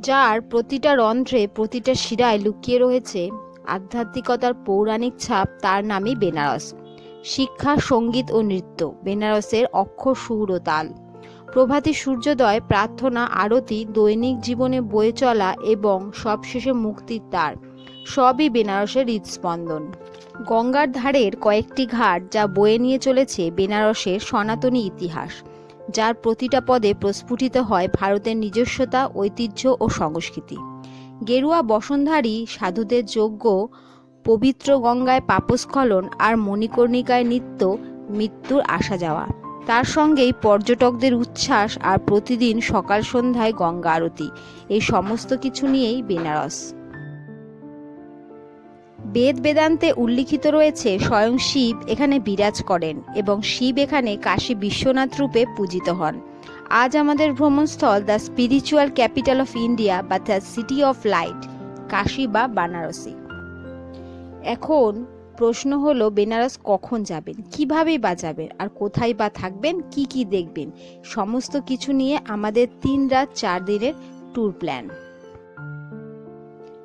যার প্রতিটা রন্ধ্রে প্রতিটা শিরায় লুকিয়ে রয়েছে আধ্যাত্মিকতার পৌরাণিক ছাপ তার নামই বেনারস। শিক্ষা, সংগীত ও নৃত্য, বেনারসের অক্ষর সুর ও তাল। প্রভাতী সূর্যোদয়, প্রার্থনা, আরতি, দৈনিক জীবনে বয়ে চলা এবং সবশেষে মুক্তির তার সবই বেনারসের হৃদস্পন্দন। গঙ্গার ধারের কয়েকটি ঘাট যা বয়ে নিয়ে চলেছে বেনারসের সনাতনী ইতিহাস। যার প্রতিটা পদে প্রস্ফুটিত হয় ভারতের নিজস্বতা, ঐতিহ্য ও সংস্কৃতি। গেরুয়া বসনধারী সাধুদের যোগ্য পবিত্র গঙ্গায় পাপস্খলন আর মণিকর্ণিকায় নিত্য মৃত্যুর আসা যাওয়া। তার সঙ্গেই পর্যটকদের উচ্ছ্বাস আর প্রতিদিন সকাল সন্ধ্যায় গঙ্গা আরতি। এই সমস্ত কিছু নিয়েই বেনারস। বেদ বেদান্তে উল্লিখিত রয়েছে, স্বয়ং শিব এখানে বিরাজ করেন এবং শিব এখানে কাশী বিশ্বনাথ রূপে পূজিত হন। আজ আমাদের ভ্রমণস্থল the spiritual capital of India বা the city of light, Kashi বা বানারসি। এখন প্রশ্ন হলো, বেনারস কখন যাবেন, কীভাবে বা যাবেন আর কোথায় বা থাকবেন, কি কি দেখবেন, সমস্ত কিছু নিয়ে আমাদের তিন রাত চার দিনের ট্যুর প্ল্যান।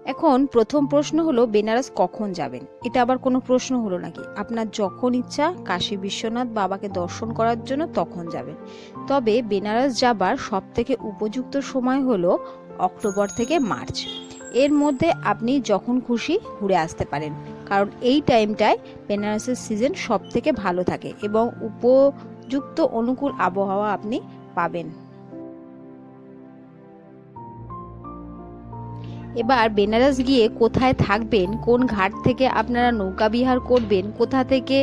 এখন প্রথম প্রশ্ন হলো, বেনারস কখন যাবেন? এটা আবার কোনো প্রশ্ন হলো নাকি? আপনার যখন ইচ্ছা, কাশী বিশ্বনাথ বাবাকে দর্শন করার জন্য তখন যাবেন। তবে বেনারস যাবার সব থেকে উপযুক্ত সময় হলো অক্টোবর থেকে মার্চ। এর মধ্যে আপনি যখন খুশি ঘুরে আসতে পারেন। কারণ এই টাইমটায় বেনারসের সিজন সব থেকে ভালো থাকে এবং উপযুক্ত অনুকূল আবহাওয়া আপনি পাবেন। এবার বেনারস গিয়ে কোথায় থাকবেন, কোন ঘাট থেকে আপনারা নৌকা বিহার করবেন, কোথা থেকে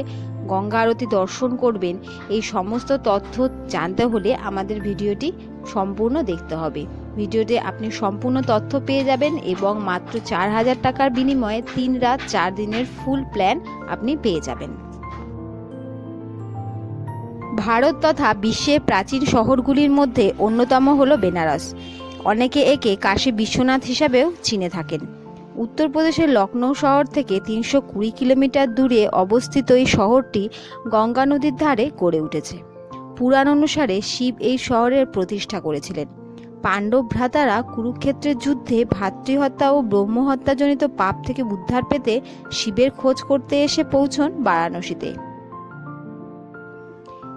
গঙ্গা আরতি দর্শন করবেন, এই সমস্ত তথ্য জানতে হলে আমাদের ভিডিওটি সম্পূর্ণ দেখতে হবে। ভিডিওতে আপনি সম্পূর্ণ তথ্য পেয়ে যাবেন এবং মাত্র চার হাজার টাকার বিনিময়ে তিন রাত চার দিনের ফুল প্ল্যান আপনি পেয়ে যাবেন। ভারত তথা বিশ্বের প্রাচীন শহরগুলির মধ্যে অন্যতম হলো বেনারস। অনেকে একে কাশী বিশ্বনাথ হিসাবেও চিনে থাকেন। উত্তরপ্রদেশের লখনৌ শহর থেকে তিনশো কুড়ি কিলোমিটার দূরে অবস্থিত এই শহরটি গঙ্গা নদীর ধারে গড়ে উঠেছে। পুরাণ অনুসারে শিব এই শহরের প্রতিষ্ঠা করেছিলেন। পাণ্ডব ভ্রাতারা কুরুক্ষেত্রের যুদ্ধে ভাতৃহত্যা ও ব্রহ্মহত্যাজনিত পাপ থেকে উদ্ধার পেতে শিবের খোঁজ করতে এসে পৌঁছন বারাণসীতে।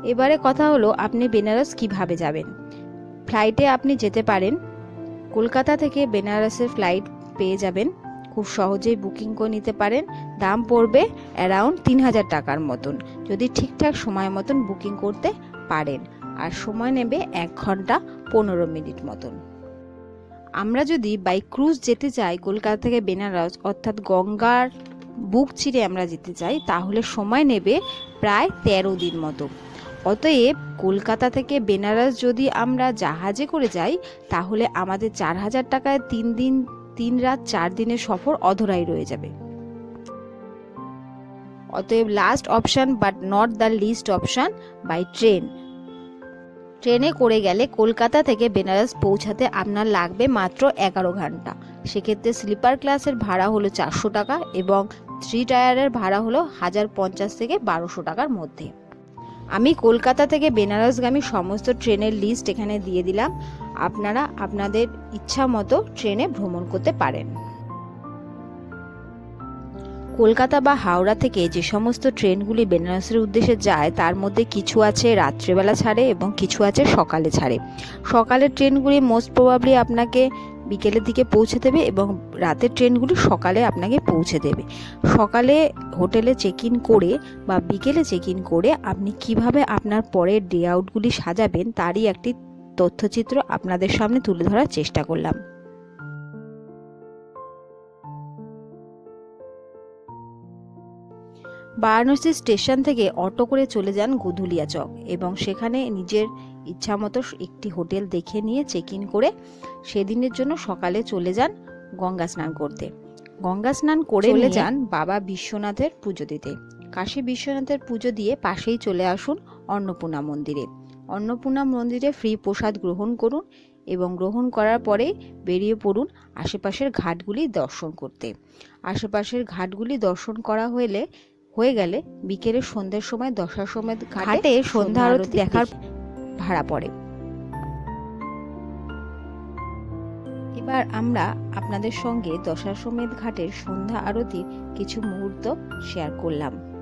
এবারে কথা হলো আপনি বেনারস কীভাবে যাবেন? ফ্লাইটে আপনি যেতে পারেন। কলকাতা থেকে বেনারসের ফ্লাইট পেয়ে যাবেন। খুব সহজেই বুকিং করে নিতে পারেন। দাম পড়বে অ্যারাউন্ড তিন হাজার টাকার মতন। যদি ঠিকঠাক সময় মতন বুকিং করতে পারেন। আর সময় নেবে এক ঘণ্টা পনেরো মিনিট মতন। আমরা যদি বাই ক্রুজ যেতে চাই কলকাতা থেকে বেনারস, অর্থাৎ গঙ্গার বুক চিরে আমরা যেতে চাই, তাহলে সময় নেবে প্রায় তেরো দিন মতো। অতএব কলকাতা থেকে বেনারস যদি আমরা জাহাজে করে যাই, তাহলে আমাদের চার হাজার টাকায় তিন দিন, তিন রাত চার দিনের সফর অধরাই রয়ে যাবে। অতএব last option but not the list option by train ট্রেনে করে গেলে কলকাতা থেকে বেনারস পৌঁছাতে আপনার লাগবে মাত্র এগারো ঘণ্টা। সেক্ষেত্রে স্লিপার ক্লাসের ভাড়া হলো চারশো টাকা এবং থ্রি টায়ারের ভাড়া হলো হাজার পঞ্চাশ থেকে বারোশো টাকার মধ্যে। আমি কলকাতা থেকে বেনারসগামী সমস্ত ট্রেনের লিস্ট এখানে দিয়ে দিলাম। আপনারা আপনাদের ইচ্ছা মতো ট্রেনে ভ্রমণ করতে পারেন। কলকাতা বা হাওড়া থেকে যে সমস্ত ট্রেনগুলি বেনারসের উদ্দেশ্যে যায়, তার মধ্যে কিছু আছে রাত্রেবেলা ছাড়ে এবং কিছু আছে সকালে ছাড়ে। সকালের ট্রেনগুলি মোস্ট প্রবাবলি আপনাকে বিকেলের দিকে পৌঁছে দেবে এবং রাতের ট্রেনগুলি সকালে আপনাকে পৌঁছে দেবে। সকালে হোটেলে চেক ইন করে বা বিকেলে চেক ইন করে আপনি কীভাবে আপনার পরের ডে আউটগুলি সাজাবেন তারই একটি তথ্যচিত্র আপনাদের সামনে তুলে ধরার চেষ্টা করলাম। বারাণসী স্টেশন থেকে অটো করে চলে যান গুধুলিয়া চক এবং সেখানে নিজের ইচ্ছা মতো একটি হোটেল দেখে নিয়ে চেক ইন করে সেদিনের জন্য সকালে চলে যান গঙ্গা স্নান করতে। গঙ্গা স্নান করে চলে যান? বাবা বিশ্বনাথের পুজো দিতে। কাশী বিশ্বনাথের পুজো দিয়ে পাশেই চলে আসুন অন্নপূর্ণা মন্দিরে। অন্নপূর্ণা মন্দিরে ফ্রি প্রসাদ গ্রহণ করুন এবং গ্রহণ করার পরে বেরিয়ে পড়ুন আশেপাশের ঘাটগুলি দর্শন করতে। আশেপাশের ঘাটগুলি দর্শন করা হলে হয়ে গেলে বিকেলে সন্ধ্যের সময় দশার সময় ঘাটে সন্ধ্যা আরতি দেখার ভাড়া পড়ে। এবার আমরা আপনাদের সঙ্গে দশাশ্বমেধ ঘাটের সন্ধ্যা আরতির কিছু মুহূর্ত শেয়ার করলাম।